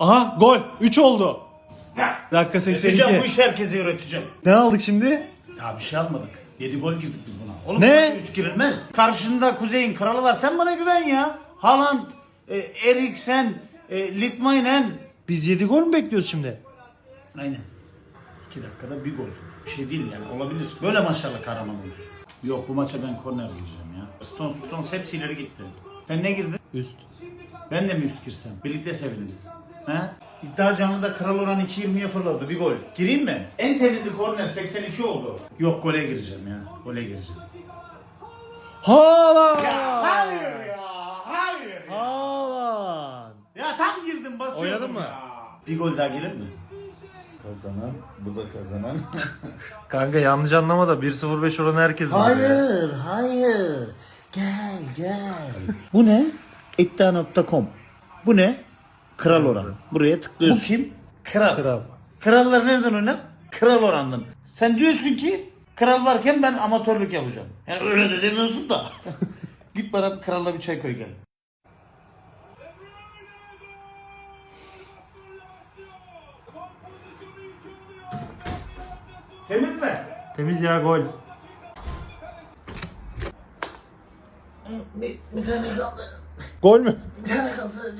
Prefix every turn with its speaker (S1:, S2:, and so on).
S1: Aha gol. 3 oldu. Dakika
S2: Öğreteceğim bu
S1: 82.
S2: işi herkese öğreteceğim.
S1: Ne aldık şimdi?
S2: Ya bir şey almadık. 7 gol girdik biz buna. Oğlum
S1: Ne?
S2: maça üst girilmez. Karşında Kuzey'in kralı var. Sen bana güven ya. Haaland, e, Eriksen, e, Litmanen.
S1: Biz 7 gol mü bekliyoruz şimdi?
S2: Aynen. 2 dakikada bir gol. Bir şey değil yani olabilir. Böyle maçlarla kahraman olursun. Yok bu maça ben korner gireceğim ya. Stones, Stones hepsi ileri gitti. Sen ne girdin?
S1: Üst.
S2: Ben de mi üst girsem? Birlikte seviniriz. He? İddia canlıda kral oran 2.20'ye fırladı bir gol. Gireyim mi? En temizi korner 82 oldu. Yok gole gireceğim ya. Gole gireceğim.
S1: Haaland!
S2: Hayır ya. Hayır.
S1: Haaland!
S2: Ya tam girdim basıyordum
S1: Oynadın mı?
S2: ya. Bir gol daha gelir mi?
S3: Kazanan, bu da kazanan.
S1: Kanka yanlış anlama da 1-0-5 oranı herkes var ya.
S3: hayır, hayır. Gel, gel. Bu ne? İddia.com. Bu ne? Kral oran. Buraya tıklıyorsun. Bu kim?
S2: Kral.
S1: Kral.
S2: Krallar nereden oynar? Kral orandan. Sen diyorsun ki kral varken ben amatörlük yapacağım. Yani öyle de demiyorsun da. Git bana bir kralla bir çay koy gel. Temiz mi?
S1: Temiz ya gol.
S3: Bir, bir tane kaldı.
S1: Gol mü?
S3: Bir tane kaldı.